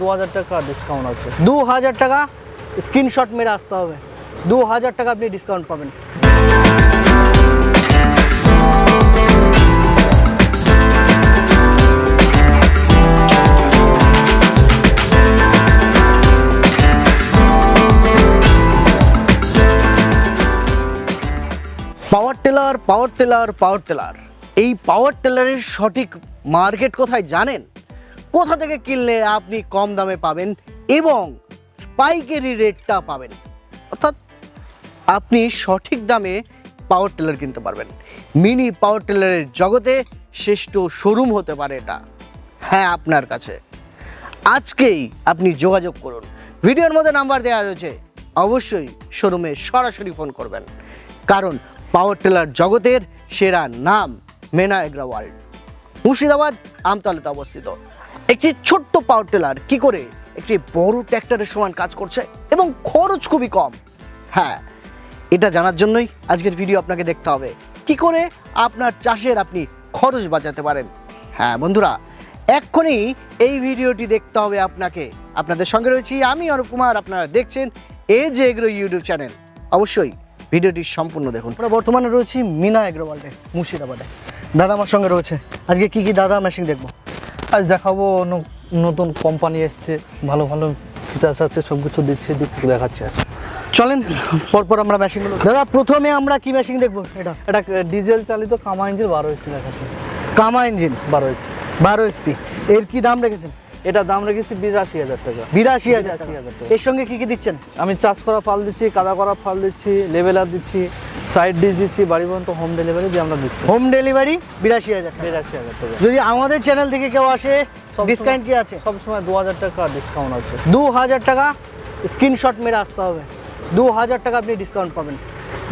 দু হাজার টাকা ডিসকাউন্ট আছে। দু হাজার টাকা স্ক্রিনশট মেরে আসতে হবে। দু হাজার টাকা আপনি ডিসকাউন্ট পাবেন। Power tiller power tiller power tiller এই পাওয়ার টেলারের সঠিক মার্কেট কোথায় জানেন? কোথা থেকে কিনলে আপনি কম দামে পাবেন এবং পাইকারি রেটটা পাবেন? অর্থাৎ আপনি সঠিক দামে পাওয়ার টেলার কিনতে পারবেন। মিনি পাওয়ার টেলারের জগতে শ্রেষ্ঠ শোরুম হতে পারে এটা। হ্যাঁ আপনার কাছে। আজকেই আপনি যোগাযোগ করুন। ভিডিওর মধ্যে নাম্বার দেওয়া রয়েছে। অবশ্যই শোরুমে সরাসরি ফোন করবেন। কারণ পাওয়ার টেলার জগতের সেরা নাম মেনা এগ্রা ওয়ার্ল্ড মুর্শিদাবাদ আমতলাতে অবস্থিত। একটি ছোট্ট পাওয়ার টেলার কি করে? একটি বড় ট্র্যাক্টরের সমান কাজ করছে এবং খরচ খুবই কম। হ্যাঁ এটা জানার জন্যই আজকের ভিডিও আপনাকে দেখতে হবে। কি করে? আপনার চাষের আপনি খরচ বাঁচাতে পারেন। হ্যাঁ বন্ধুরা, এক্ষুনি এই ভিডিওটি দেখতে হবে আপনাকে। আপনাদের সঙ্গে রয়েছি আমি অরূপ কুমার, আপনারা দেখছেন এ যে এগ্রো ইউটিউব চ্যানেল অবশ্যই ভিডিওটি সম্পূর্ণ দেখুন। আমরা বর্তমানে রয়েছি মিনা এগ্রোওয়ার্ল্ডে মুর্শিদাবাদে। দাদা আমার সঙ্গে রয়েছে। আজকে কি কি দাদা মেশিন দেখব? আজ দেখাবো নতুন কোম্পানি এসছে, ভালো ভালো ফিচার্স আছে সব কিছু দিচ্ছে দেখাচ্ছে আর চলেন, পরপর আমরা মেশিনগুলো দাদা, প্রথমে আমরা কি মেশিন দেখব? এটা এটা ডিজেল চালিত কামা ইঞ্জিন বারো এসপি দেখাচ্ছে। কামা ইঞ্জিন বারো এসপি বারো এসপি এর কি দাম রেখেছেন? এটা দাম রেখেছি বিরাশি হাজার টাকা। বিরাশি হাজার টাকা। এর সঙ্গে কি কি দিচ্ছেন? আমি চাষ করা ফাল দিচ্ছি কাদা করা ফাল দিচ্ছি লেভেলার দিচ্ছি সাইড ডিশ দিচ্ছি বাড়ি পর্যন্ত হোম ডেলিভারি দিয়ে আমরা দিচ্ছি। হোম ডেলিভারি বিরাশি হাজার বিরাশি হাজার টাকা। যদি আমাদের চ্যানেল থেকে কেউ আসে ডিসকাউন্ট কি আছে? সবসময় দু হাজার টাকা ডিসকাউন্ট আছে। দু হাজার টাকা স্ক্রিনশট মেরে আসতে হবে। দু হাজার টাকা আপনি ডিসকাউন্ট পাবেন।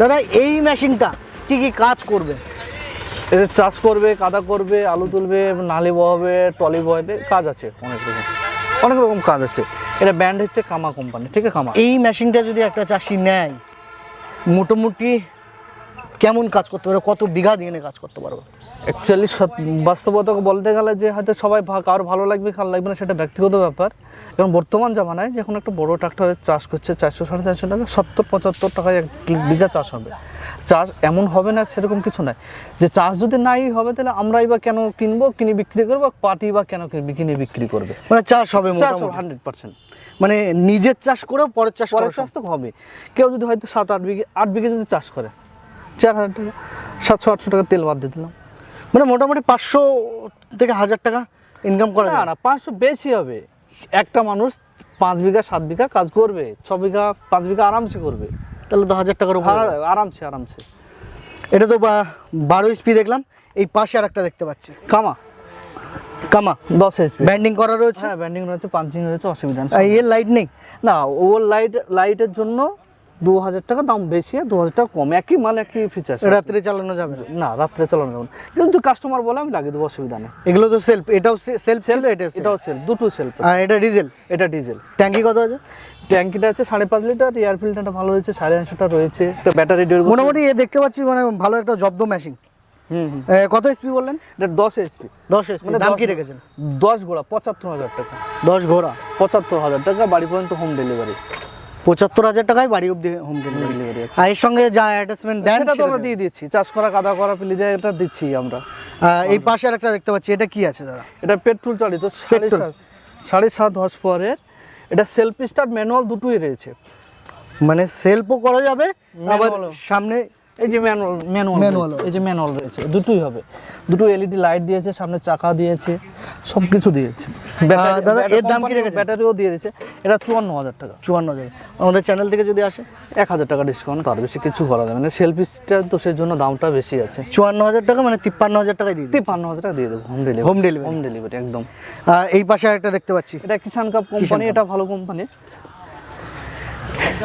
দাদা এই মেশিনটা কি কি কাজ করবে? এদের চাষ করবে কাদা করবে আলু তুলবে নালি বহাবে টলি বহাবে কাজ আছে অনেক রকম। অনেক রকম কাজ আছে। এটা ব্র্যান্ড হচ্ছে কামা কোম্পানি ঠিক আছে কামা এই মেশিনটা যদি একটা চাষি নেয় মোটামুটি কেমন কাজ করতে পারবে? কত বিঘা দিনে কাজ করতে পারবে? অ্যাকচুয়ালি বাস্তবতা বলতে গেলে যে হয়তো সবাই কারোর ভালো লাগবে কার লাগবে না সেটা ব্যক্তিগত ব্যাপার। এবং বর্তমান জামানায় যখন একটা বড় ট্রাক্টরের চাষ করছে চারশো সাড়ে চারশো টাকা সত্তর পঁচাত্তর টাকায় এক বিঘা চাষ হবে। চাষ এমন হবে না সেরকম কিছু নাই। যে চাষ যদি নাই হবে তাহলে আমরাই বা কেন কিনবো কিনে বিক্রি করব পার্টি বা কেন কিনে- কিনে বিক্রি করবে? মানে চাষ হবে চাষ। হান্ড্রেড পার্সেন্ট মানে নিজের চাষ করেও পরের চাষ পরের চাষ তো হবে কেউ যদি হয়তো সাত আট বিঘে আট বিঘে যদি চাষ করে চার হাজার টাকা সাতশো আটশো টাকা তেল বাদ দিয়ে দিলাম। মানে মোটামুটি পাঁচশো থেকে হাজার টাকা ইনকাম করা না না পাঁচশো বেশি হবে। একটা মানুষ পাঁচ বিঘা সাত বিঘা কাজ করবে ছ বিঘা পাঁচ বিঘা আরামসে করবে। তাহলে দশ হাজার টাকার আরামসে আরামসে। এটা তো বা- বারো স্পি দেখলাম এই পাশে আর একটা দেখতে পাচ্ছি। কামা। কামা। দশ এইচপি ব্যান্ডিং করা রয়েছে। হ্যাঁ ব্যান্ডিং রয়েছে পাঞ্চিং রয়েছে অসুবিধা নেই। এর লাইট নেই। না ও লাইট লাইটের জন্য দু হাজার টাকা দাম বেশি দু হাজার টাকা কম। একই মাল একই ফিচার রাত্রে চালানো যাবে? না। রাত্রে চালানো যাবে না। কিন্তু কাস্টমার বলে আমি লাগিয়ে দেবো অসুবিধা নেই। এগুলো তো সেলফ এটাও সেলফ এটা এটাও সেল দুটো সেল আর এটা ডিজেল এটা ডিজেল ট্যাঙ্কি কত আছে? ট্যাঙ্কিটা আছে সাড়ে পাঁচ লিটার এয়ার ফিল্টারটা ভালো রয়েছে সাইলেন্সারটা রয়েছে। একটা ব্যাটারি মোটামুটি এ দেখতে পাচ্ছি মানে ভালো একটা জব্দ মেশিন কত এসপি বললেন? এটা দশ এইচপি দশ এসপি মানে দাম কি রেখেছেন? দশ গোড়া পঁচাত্তর হাজার টাকা। দশ ঘোড়া? পঁচাত্তর হাজার টাকা বাড়ি পর্যন্ত হোম ডেলিভারি পঁচাত্তর হাজার টাকায় বাড়ি অব্দি হোম ডেলিভারি আর এর সঙ্গে যা অ্যাটাচমেন্ট দেন সেটা তো আমরা দিয়ে দিচ্ছি। চাষ করা কাদা করা পিলি দেয় এটা দিচ্ছি আমরা। এই পাশে আর একটা দেখতে পাচ্ছি এটা কি আছে দাদা? এটা পেট্রোল চালিত সাড়ে সাত সাড়ে সাত হর্স পাওয়ারের এটা সেলফ স্টার্ট ম্যানুয়াল দুটোই রয়েছে। মানে সেলফও করা যাবে আবার সামনে এই যে ম্যানুয়াল ম্যানুয়াল Manual এই যে ম্যানুয়াল রয়েছে দুটোই হবে। দুটো এলইডি লাইট দিয়েছে সামনে চাকা দিয়েছে সব কিছু দিয়েছে দাদা, এর দাম কি রেখেছেন? ব্যাটারিও দিয়ে দিয়েছে এটা চুয়ান্ন হাজার টাকা। চুয়ান্ন হাজার। আমাদের চ্যানেল থেকে যদি আসে? এক হাজার টাকা ডিসকাউন্ট তার বেশি কিছু করা যাবে না। সেলফিসটা তো সেই জন্য দামটা বেশি আছে। চুয়ান্ন হাজার টাকা মানে তিপ্পান্ন হাজার টাকায় দিয়ে তিপ্পান্ন হাজার টাকা দিয়ে দেবো home delivery home delivery home delivery একদম। এই পাশে একটা দেখতে পাচ্ছি। এটা কিষান কাপ কোম্পানি এটা ভালো কোম্পানি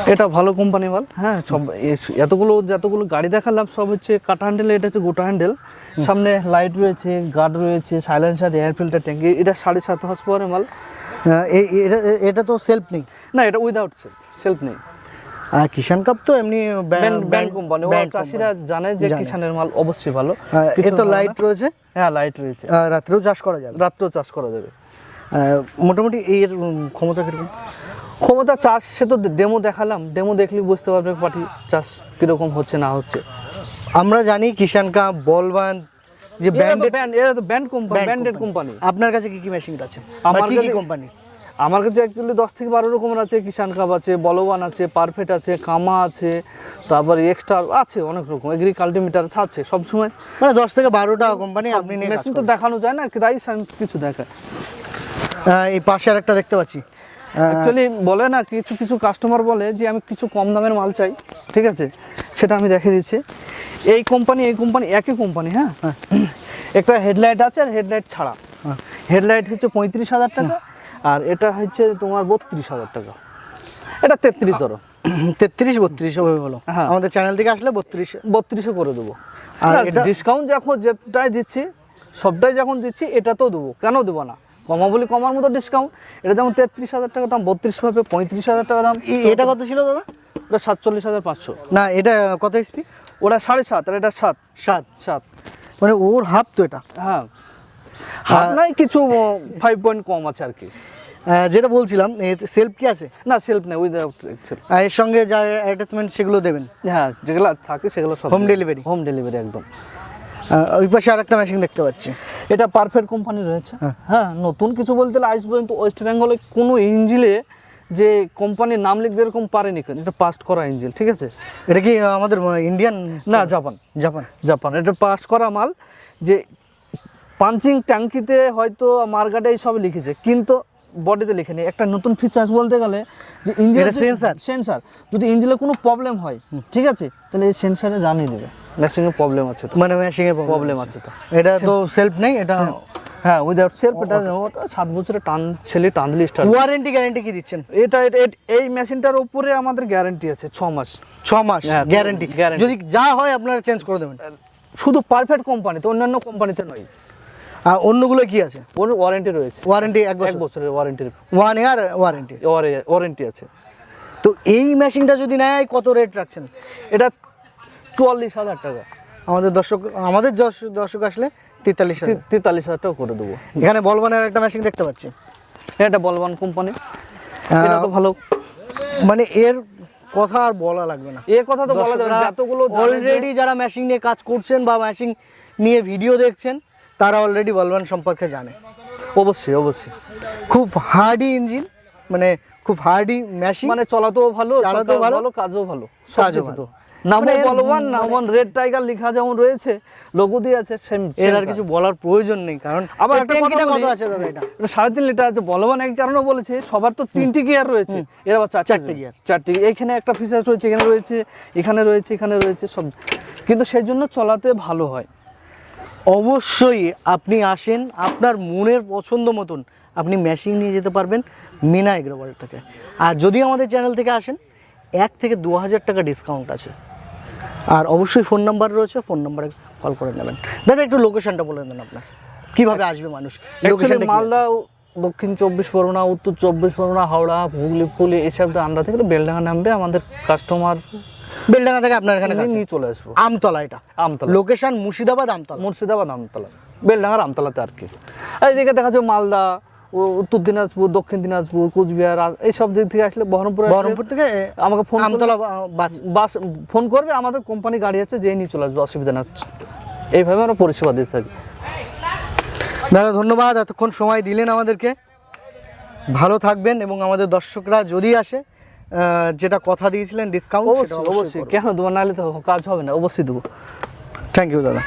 এটা ভালো কোম্পানি মাল। হ্যাঁ সব এতগুলো যতগুলো গাড়ি দেখালাম সব হচ্ছে কাটা হ্যান্ডেল এটা হচ্ছে গোটা হ্যান্ডেল সামনে লাইট রয়েছে গার্ড রয়েছে সাইলেন্সার এয়ার ফিল্টার ট্যাঙ্কি এটা সাড়ে সাত হর্স পাওয়ারের মাল। এটা- এটা তো সেলফ নেই? না এটা উইদাউট সেলফ সেলফ নেই। আর কিষান কাপ তো এমনি ব্যান্ড কোম্পানি ও চাষিরা জানে যে। কিষানের মাল অবশ্যই ভালো। এ তো লাইট রয়েছে? হ্যাঁ লাইট রয়েছে। রাত্রেও চাষ করা যাবে? রাত্রেও চাষ করা যাবে। মোটামুটি এর ক্ষমতা কীরকম? ক্ষমতা চাষ সে তো ডেমো দেখালাম। ডেমো দেখলে বুঝতে পারবে পাটি চাষ কীরকম হচ্ছে না হচ্ছে। আমরা জানি কিষান কা বলবান যে ব্র্যান্ডেড ব্যান্ড এরা তো ব্যান্ড কোম্পানি ব্র্যান্ডেড কোম্পানি আপনার কাছে কি কি মেশিন আছে? আমার কাছে- কোম্পানি আমার কাছে অ্যাকচুয়ালি দশ থেকে বারো রকমের আছে কিষান কাপ আছে বলবান আছে পারফেক্ট আছে কামা আছে তারপরে এক্সট্রা আছে অনেক রকম। এগ্রি কাল্টিমিটার আছে সবসময় মানে দশ থেকে বারোটা কোম্পানি আপনি মেশিন তো দেখানো যায় না তাই কিছু দেখায় এই পাশে আর একটা দেখতে পাচ্ছি। অ্যাকচুয়ালি বলে না কিছু কিছু কাস্টমার বলে যে আমি কিছু কম দামের মাল চাই ঠিক আছে? সেটা আমি দেখে দিচ্ছি। এই কোম্পানি এই কোম্পানি একই কোম্পানি হ্যাঁ? একটা হেডলাইট আছে আর হেডলাইট ছাড়া। হ্যাঁ। হেডলাইট হচ্ছে পঁয়ত্রিশ হাজার টাকা আর এটা হচ্ছে তোমার বত্রিশ হাজার টাকা। এটা তেত্রিশ ধরো। তেত্রিশ বত্রিশ হবে বলো। হ্যাঁ। আমাদের চ্যানেল থেকে আসলে বত্রিশ। বত্রিশও করে দেবো। আর ডিসকাউন্ট যখন যেটাই দিচ্ছি সবটাই যখন দিচ্ছি এটা তো দেবো। কেন দেবো না? কমা বলি কমার মতো ডিসকাউন্ট এটা যেমন তেত্রিশ হাজার টাকা দাম বত্রিশ হবে পঁয়ত্রিশ হাজার টাকা দাম। এটা কত ছিল দাদা? ওটা সাতচল্লিশ হাজার পাঁচশো। না এটা কত এসপি ওটা সাড়ে সাত আর এটা সাত। সাত। সাত। মানে ওর হাফ তো এটা? হ্যাঁ। হাফ আর- নয় কিছু ফাইভ পয়েন্ট কম আছে আর কি। যেটা বলছিলাম সেলফ কি আছে? না সেলফ নেই উইদাউট আর এর সঙ্গে যা অ্যাটাচমেন্ট সেগুলো দেবেন? হ্যাঁ যেগুলো থাকে সেগুলো সব Home delivery? হোম ডেলিভারি একদম। ওই পাশে আর একটা মেশিন দেখতে পাচ্ছি। এটা পারফেক্ট কোম্পানি রয়েছে। হ্যাঁ। হ্যাঁ নতুন কিছু বলতে গেলে আজ পর্যন্ত ওয়েস্ট বেঙ্গলে কোনো ইঞ্জিলে যে কোম্পানির নাম লিখবে এরকম পারেনি কেন এটা পাস্ট করা ইঞ্জিন ঠিক আছে? এটা কি আমাদের ইন্ডিয়ান না জাপান জাপান জাপান এটা পাস করা মাল যে পাঞ্চিং ট্যাঙ্কিতে হয়তো মার্গাটে সব লিখেছে। কিন্তু বডিতে লিখেনি একটা নতুন ফিচার্স বলতে গেলে যে ইঞ্জিন এটা sensor? সেন্সার যদি ইঞ্জিনে কোনো প্রবলেম হয় ঠিক আছে তাহলে এই সেন্সারে জানিয়ে দেবে। মেশিনে প্রবলেম আছে তো। মানে এ প্রবলেম আছে। তো। এটা তো সেলফ নেই এটা হ্যাঁ উইদাউট সেলফ এটা ওটা সাত বছরের টান ছেলে টান দিলে স্টার্ট ওয়ারেন্টি গ্যারান্টি কি দিচ্ছেন? এটা এটা- এটা- এই মেশিনটার উপরে আমাদের গ্যারান্টি আছে ছ মাস। ছ মাস হ্যাঁ, গ্যারান্টি যদি যা হয় আপনারা চেঞ্জ করে দেবেন। শুধু পারফেক্ট কোম্পানি তো অন্যান্য কোম্পানিতে নয়। আর অন্যগুলো কি আছে? ওর ওয়ারেন্টি রয়েছে। ওয়ারেন্টি এক এক বছরের। Warranty one year warranty warranty আছে। তো এই মেশিনটা যদি নেয় কত রেট রাখছেন? এটা চুয়াল্লিশ হাজার টাকা। আমাদের দর্শক আমাদের দর্শক- আসলে তেতাল্লিশ তেতাল্লিশ হাজার টাকা করে দেবো। এখানে বলবানের একটা মেশিন দেখতে পাচ্ছি। এটা বলবান কোম্পানি এটা তো ভালো। মানে এর কথা আর বলা লাগবে না। এ কথা তো বলা যাবে না, যতগুলো অলরেডি যারা মেশিন নিয়ে কাজ করছেন বা মেশিন নিয়ে ভিডিও দেখছেন তারা অলরেডি বলবান সম্পর্কে জানে। অবশ্যই অবশ্যই। খুব হার্ডি ইঞ্জিন মানে খুব হার্ডি মেশিন মানে চলাতেও ভালো চালাতেও ভালো, কাজও ভালো কাজও ভালো। নাম মানে বলবান নামন রেড টাইগার লেখা যেমন রয়েছে লোগো দিয়ে আছে সেম এর আর কিছু বলার প্রয়োজন নেই কারণ আবার একটা ট্যাঙ্কিটা কথা কত আছে দাদা এটা? সাড়ে তিন লিটার আছে বলবান এক কারণে বলেছে সবার তো তিনটি গিয়ার রয়েছে এর আবার চারটে চারটে গিয়ার চারটি এখানে একটা ফিচার্স রয়েছে এখানে রয়েছে এখানে রয়েছে এখানে রয়েছে সব। কিন্তু সেই জন্য চলাতে ভালো হয়। অবশ্যই আপনি আসেন আপনার মনের পছন্দ মতন আপনি মেশিন নিয়ে যেতে পারবেন মিনা এগ্রোওয়াল থেকে। আর যদি আমাদের চ্যানেল থেকে আসেন এক থেকে দু হাজার টাকা ডিসকাউন্ট আছে। আর অবশ্যই ফোন নাম্বার রয়েছে ফোন নাম্বারে কল করে নেবেন। দাদা একটু লোকেশনটা বলে দেন আপনার। কীভাবে আসবে মানুষ? মালদা দক্ষিণ চব্বিশ পরগনা উত্তর চব্বিশ পরগনা হাওড়া হুগলি ফুলি এসব আন্ডা থেকে বেলডাঙ্গা নামবে আমাদের কাস্টমার বেলডাঙ্গা থেকে আপনার এখানে। নিয়ে চলে আসব। আমতলা এটা। আমতলা। লোকেশন মুর্শিদাবাদ আমতলা। মুর্শিদাবাদ আমতলা। বেলডাঙ্গার আমতলাতে আর কি। এই দিকে দেখা যাচ্ছে মালদা ও উত্তর দিনাজপুর দক্ষিণ দিনাজপুর কুচবিহার এইসব দিক থেকে আসলে বহরমপুর বহরমপুর থেকে আমাকে ফোন আমতলা বাস। ফোন করবে আমাদের কোম্পানি গাড়ি আছে যেই নিয়ে চলে আসবে অসুবিধা না। এইভাবে আমরা পরিষেবা দিতে থাকি। দাদা ধন্যবাদ। এতক্ষণ সময় দিলেন আমাদেরকে। ভালো থাকবেন এবং আমাদের দর্শকরা যদি আসে যেটা কথা দিয়েছিলেন ডিসকাউন্ট অবশ্যই অবশ্যই কেন দেবো? নাহলে তো কাজ হবে না। অবশ্যই দেবো। থ্যাংক ইউ দাদা।